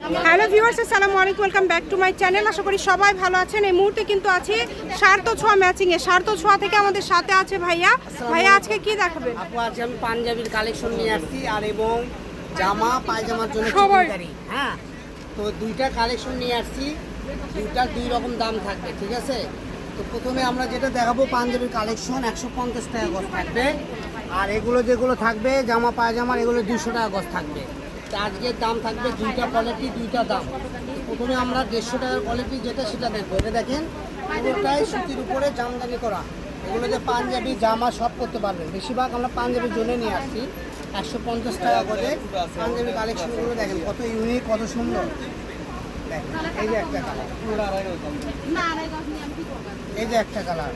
Hello viewers আসসালামু আলাইকুম welcome back to my channel. আশা করি সবাই ভালো আছেন। এই মুহূর্তে কিন্তু আছে সার্থ ছোঁয়া ম্যাচিং এ সার্থ ছোঁয়া থেকে আমাদের সাথে আছে ভাইয়া। ভাইয়া আজকে কি দেখাবেন? আপু আজকে আমি পাঞ্জাবির কালেকশন নিয়ে আসছি আর এবং জামা পায়জামার জন্য চিকেনকারি। হ্যাঁ তো দুইটা কালেকশন নিয়ে আসছি। দুইটার দুই রকম দাম থাকবে ঠিক আছে? তো প্রথমে আমরা যেটা দেখাবো পাঞ্জাবির কালেকশন একশো পঞ্চাশ টাকা গজ থাকবে। আর এগুলো যেগুলো থাকবে জামা পায়জামার এগুলো দুশো টাকা গজ থাকবে। আজকের দাম থাকবে দুইটা কোয়ালিটি দুইটা দাম। প্রথমে আমরা দেড়শো টাকার কোয়ালিটি যেটা সেটা দেখব। এটা দেখেন, পুরোটাই সুতির উপরে জামদানি করা। এগুলো যে পাঞ্জাবি, জামা সব করতে পারবেন। বেশিরভাগ আমরা পাঞ্জাবির জন্য নিয়ে আসছি। একশো পঞ্চাশ টাকা করে পাঞ্জাবি কালেকশনগুলো দেখেন, কত ইউনিক কত সুন্দর। দেখেন, এই যে একটা কালার এই যে একটা কালার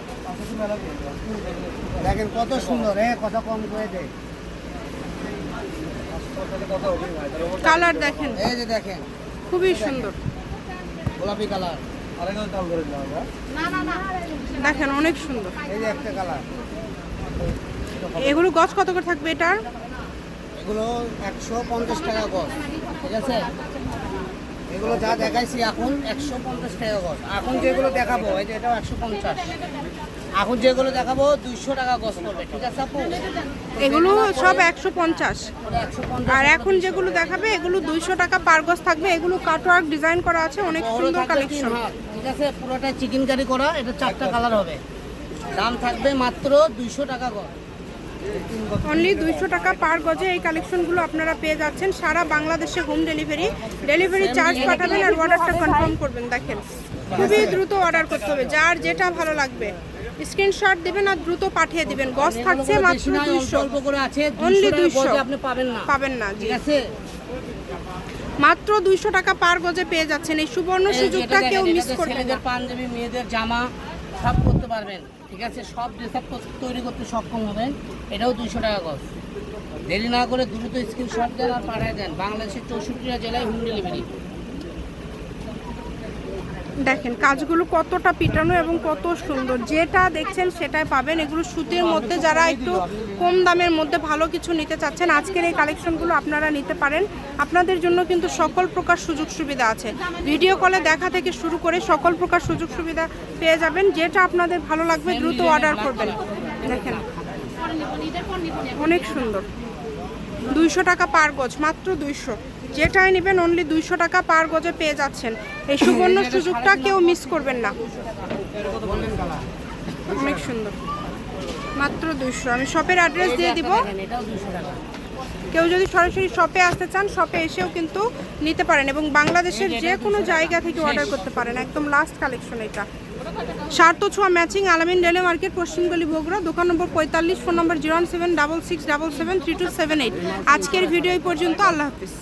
দেখেন কত সুন্দর হ্যাঁ কত কম করে দেয় কালার দেখেন। এই যে দেখেন। খুবই সুন্দর। গোলাপি কালার। দেখেন অনেক সুন্দর। এই যে একটা কালার। এগুলো গছ কত করে থাকবে এটার? এগুলো একশো পঞ্চাশ টাকা গছ। ঠিক আছে? এগুলো যা দেখাইছি এখন একশো পঞ্চাশ টাকা গজ। এখন যেগুলো দেখাবো এই যে এটাও একশো পঞ্চাশ। এখন যেগুলো দেখাবো দুইশো টাকা গজ পড়বে ঠিক আছে আপু? এগুলো সব একশো পঞ্চাশ। আর এখন যেগুলো দেখাবে এগুলো দুইশো টাকা পার গজ থাকবে। এগুলো কাটওয়ার্ক ডিজাইন করা আছে অনেক সুন্দর কালেকশন ঠিক আছে? পুরোটা চিকেন কারি করা এটা চারটা কালার হবে। দাম থাকবে মাত্র দুইশো টাকা গজ। অনলি দুইশো টাকা পার গজে এই কালেকশনগুলো আপনারা পেয়ে যাচ্ছেন। সারা বাংলাদেশে হোম ডেলিভারি ডেলিভারি চার্জ পাঠাবেন আর অর্ডারটা কনফার্ম করবেন দেখেন। খুবই দ্রুত অর্ডার করতে হবে যার যেটা ভালো লাগবে। স্ক্রিনশট দিবেন আর দ্রুত পাঠিয়ে দিবেন। গজ থাকছে মাত্র দুইশো। অল্প করে আছে 200 গজে আপনি পাবেন না। পাবেন না ঠিক আছে? মাত্র দুইশো টাকা পার গজে পেয়ে যাচ্ছেন। এই সুবর্ণ সুযোগটা কেউ মিস করবেন পাঞ্জাবি মেয়েদের জামা সব পারবেন, ঠিক আছে? সব ড্রেস আপ তৈরি করতে সক্ষম হবেন। এটাও দুশো টাকা গজ দেরি না করে দ্রুত স্ক্রিনশট দেন আর পাঠিয়ে দেন। বাংলাদেশের চৌষট্টিটা জেলায় হোম ডেলিভারি দেখেন, কাজগুলো কতটা পিটানো এবং কত সুন্দর। যেটা দেখছেন সেটাই পাবেন। এগুলো সুতির মধ্যে যারা একটু কম দামের মধ্যে ভালো কিছু নিতে চাচ্ছেন, আজকের এই কালেকশনগুলো আপনারা নিতে পারেন। আপনাদের জন্য কিন্তু সকল প্রকার সুযোগ সুবিধা আছে। ভিডিও কলে দেখা থেকে শুরু করে সকল প্রকার সুযোগ সুবিধা পেয়ে যাবেন। যেটা আপনাদের ভালো লাগবে, দ্রুত অর্ডার করবেন। দেখেন, অনেক সুন্দর। দুইশো টাকা পার গজ, মাত্র দুইশো। যেটাই নেবেন অনলি দুইশো টাকা পার গজে পেয়ে যাচ্ছেন। এই সুবর্ণ সুযোগটা কেউ মিস করবেন না। অনেক সুন্দর। মাত্র দুইশো। আমি শপের অ্যাড্রেস দিয়ে দিব। কেউ যদি সরাসরি শপে আসতে চান শপে এসেও কিন্তু নিতে পারেন এবং বাংলাদেশের যে কোনো জায়গা থেকে অর্ডার করতে পারেন। একদম লাস্ট কালেকশন এটা। সার্থ ছোঁয়া ম্যাচিং আলামিন রেলে মার্কেট পশ্চিমগলি বগুড়া, দোকান নম্বর পঁয়তাল্লিশ phone number zero seven double six double seven three two seven eight আজকের ভিডিও এই পর্যন্ত। আল্লাহ হাফিজ।